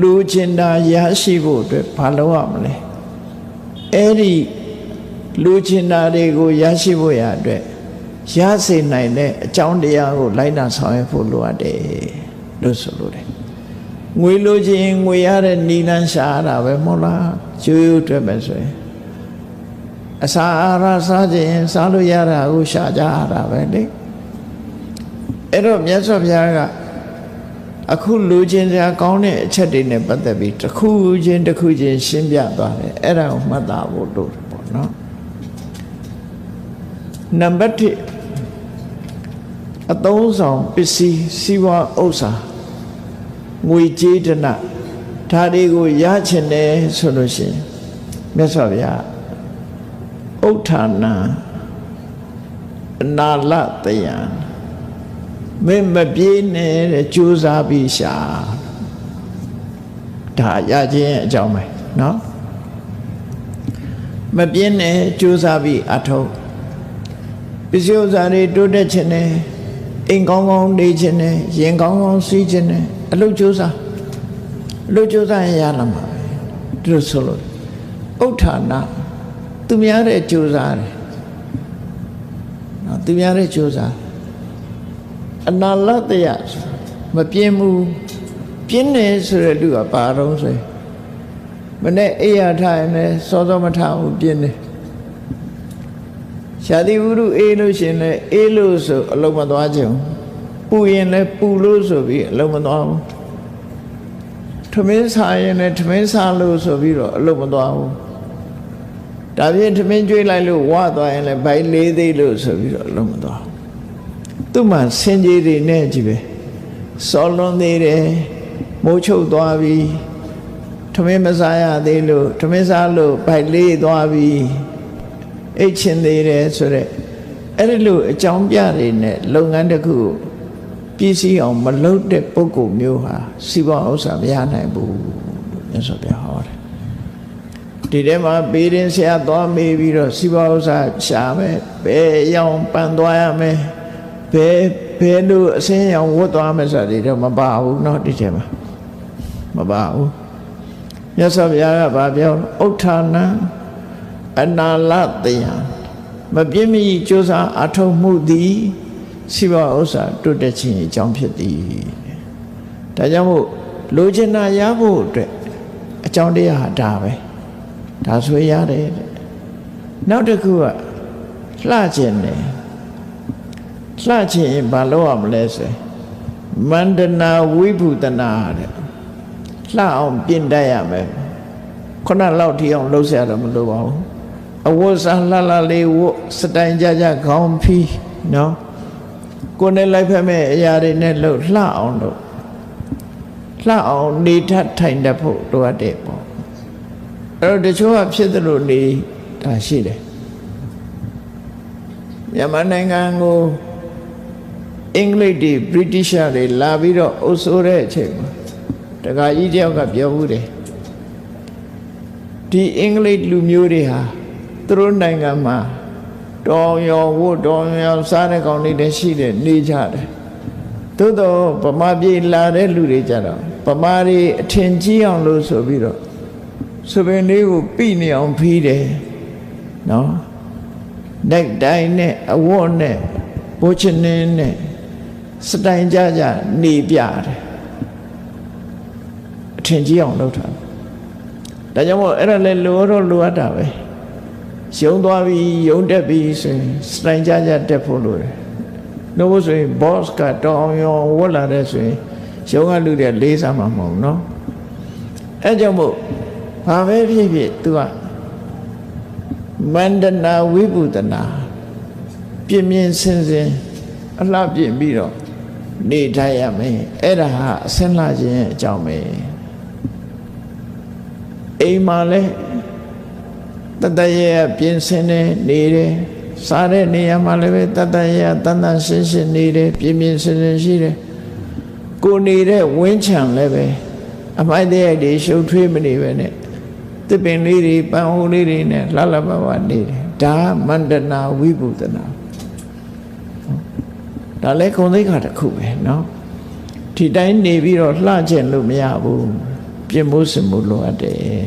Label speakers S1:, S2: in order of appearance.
S1: လူကျင်တာရရှိဖို့အတွက်ဘာလုပ်ရမလဲအဲ့ဒီလူကျင်တာတွေကိုရရှိဖို့ရအတွက်ရစေနိုင်တဲ့အကြောင်းတရားကိုလိုက်နာဆောင်ရွက်ဖို့လိုအပ်တယ်လို့ဆိုလိုတယ်ငွေလိုချင်ငွေရတဲ့နီလန်းရှားတာပဲမဟုတ်လားရိုးရိုးအတွက်ပဲဆိုရင်အစာအာဟာရစားခြင်းစားလို့ရတာကိုရှာကြရတာပဲလေအဲ့တော့မြတ်စွာဘုရားက အခုလူချင်းစရာကောင်းတဲ့အချက်တွေနဲ့ပတ်သက်ပြီးတစ်ခုချင်းတစ်ခုချင်းရှင်းပြသွားတယ်အဲ့ဒါကိုမှတ်သားဖို့လိုတယ်ပေါ့နော်နံပါတ်1အသုံးဆောင်ပစ္စည်းစီးပွားဥစ္စာငွေကြေးတနဒါတွေကိုရချင်တယ်ဆိုလို့ရှိရင်မြတ်စွာဘုရားဥဋ္ဌာဏအနာလတယံ မင်းမပြေးနဲ့တဲ့ကြိုးစားပြီးရှာဒါရခြင်းရဲ့အကြောင်းပဲเนาะမပြင်းနဲ့ကြိုးစားပြီးအထောက်ပစ္စည်းဥစ္စာတွေတိုးတက်ခြင်းနဲ့အိမ်ကောင်းကောင်းနေခြင်းနဲ့ရင်ကောင်းကောင်းစီးခြင်းနဲ့အလုပ်ကြိုးစားအလုပ်ကြိုးစားရင်ရလာမှာပဲဒီလိုဆိုလို့ဥဋ္ဌာဏသူများတဲ့ကြိုးစားတယ်နော်သူများတဲ့ကြိုးစား အနာလတ္တယမပြင်းဘူးပြင်းနေဆိုတဲ့လူကပါတော့ဆိုရင်မနဲ့အိယာထားရင်လည်းစောစောမထားဘူးပြင်းနေရှာတိဝုရုအေးလို့ရှင်လည်းအေးလို့ဆိုအလုံးမသွားချင်ဘူးပူရင်လည်းပူလို့ဆိုပြီးအလုံးမသွားဘူးထမင်းစားရင်လည်းထမင်းစားလို့ဆိုပြီးတော့အလုံးမသွားဘူးဒါဖြင့်ထမင်းကျွေးလိုက်လို့ဝါသွားရင်လည်းဘိုင်လေးသေးလို့ဆိုပြီးတော့အလုံးမသွားဘူး သူ့မှာစင်ကြီးတွေနဲ့ကြည့်ပဲစောလွန်သေးတယ်မိုးချုပ်သွားပြီထမင်းမစားရသေးလို့ထမင်းစားလို့ဘိုက်လေးသွားပြီအိတ်ချင်သေးတယ်ဆိုတော့အဲ့ဒီလိုအကြောင်းပြတွေနဲ့လုပ်ငန်းတစ်ခုပြည့်စည်အောင်မလုပ်တဲ့ပုဂ္ဂိုလ်မျိုးဟာစီးပွားဥစ္စာမရနိုင်ဘူးမြတ်စွာဘုရားဟောတယ်ဒီထဲမှာပေရင်ဆရာသွားမေးပြီးတော့စီးပွားဥစ္စာရှာမယ်ဘယ်ရောက်ပန်သွားရမယ် ဘယ်ဘယ်လိုအစင်းရောင်ဝတ်သွားမယ်ဆိုတာဒီတော့မပါဘူးเนาะဒီထဲမှာမပါဘူးမြတ်စွာဘုရားကဗာပြောဥဋ္ဌာဏအနာလတယံမပြင်းမီကြိုးစားအထောက်မှုသည်စိဘဥစ္စာတွတ်တက်ခြင်းအကြောင်းဖြစ်သည်ဒါကြောင့်မို့လိုချင်တာရဖို့အတွက်အကြောင်းတရားဟာဒါပဲဒါဆိုရတယ်တဲ့နောက်တစ်ခုကလှခြင်းတယ် လှခြင်းရင်ဘာလုပ်ရမလဲဆိုမန္တနာဝိဘုတနာတဲ့လှအောင်ပြင်တတ်ရမယ်ခုနလောက်ထိအောင်လှုပ်ရှားတော့မလိုပါဘူးအဝတ်စားလှလှလေးဝတ်စတိုင်ကြကြခေါင်းဖီးနော်ကိုယ်နဲ့လိုက်ဖက်မဲ့အရာတွေနဲ့လှုပ်လှအောင်လို့လှအောင်နေထထိုင်တတ်ဖို့လိုအပ်တယ်ပေါ့အဲ့တော့တချို့ကဖြစ်သလိုနေတာရှိတယ်မြန်မာနိုင်ငံကို အင်္ဂလိပ်တွေဗြိတိရှတွေလာပြီးတော့အုပ်စိုးတဲ့အချိန်မှာတခါကြီးတယောက်ကပြောဘူးတယ်ဒီအင်္ဂလိပ်လူမျိုးတွေဟာသူတို့နိုင်ငံမှာတော်ရောဝတ်တော်ရောစားတဲ့ကောင်တွေလည်းရှိတယ်နေကြတယ်သို့တော့ဗမာပြည်လာတဲ့လူတွေကြတော့ဗမာတွေအထင်ကြီးအောင်လို့ဆိုပြီးတော့စပင်လေးကိုပြိနေအောင်ဖီးတယ်နော်လက်တိုင်းနဲ့အဝတ်နဲ့ဘိုးချင်းနဲ့ စတိုင်ကြကြနေပြတယ်အထင်ကြီးအောင်လုပ်တာဒါကြောင့်မို့အဲ့ဒါလည်းလိုတော့လိုအပ်တာပဲရုံသွားပြီးရုံတက်ပြီးဆိုရင်စတိုင်ကြကြတက်ဖို့လိုတယ်လို့မို့ဆိုရင် boss ကတောင်းရောဝတ်လာတဲ့ဆိုရင်ရုံကလူတွေလေးစားမှာမဟုတ်နော်အဲ့ကြောင့်မို့ဘာပဲဖြစ်ဖြစ် तू ကမန္တနာဝိပုဒနာပြင်းပြင်းစင်စင်အလှပြင်ပြီးတော့ နေထိုင်ရမယ်အဲ့ဒါဟာအစင်းလာခြင်းအကြောင်းပဲအိမ်မှာလဲတတရရပြင်ဆင်နေနေတယ်စားတဲ့နေရာမှာလည်းပဲတတရရတန်တန်ရှင်းရှင်းနေတယ်ပြင်ပြင်ဆင်ဆင်ရှိတယ်ကိုနေတဲ့ဝင်းချံလည်းပဲအမိုက်တဲ့ရိုက်တွေရှုပ်ထွေးမနေပဲနဲ့တပင်လေးတွေပန်းဟိုးလေးတွေနဲ့လှလှပပနေတယ်ဒါမန္တနာဝိပုဒနာ ဒါလည်းကုံသိက္ခာတစ်ခုပဲเนาะဒီတိုင်းနေပြီးတော့လှကျင်လို့မရဘူး ပြင်ဖို့စင်ဖို့လိုအပ်တယ်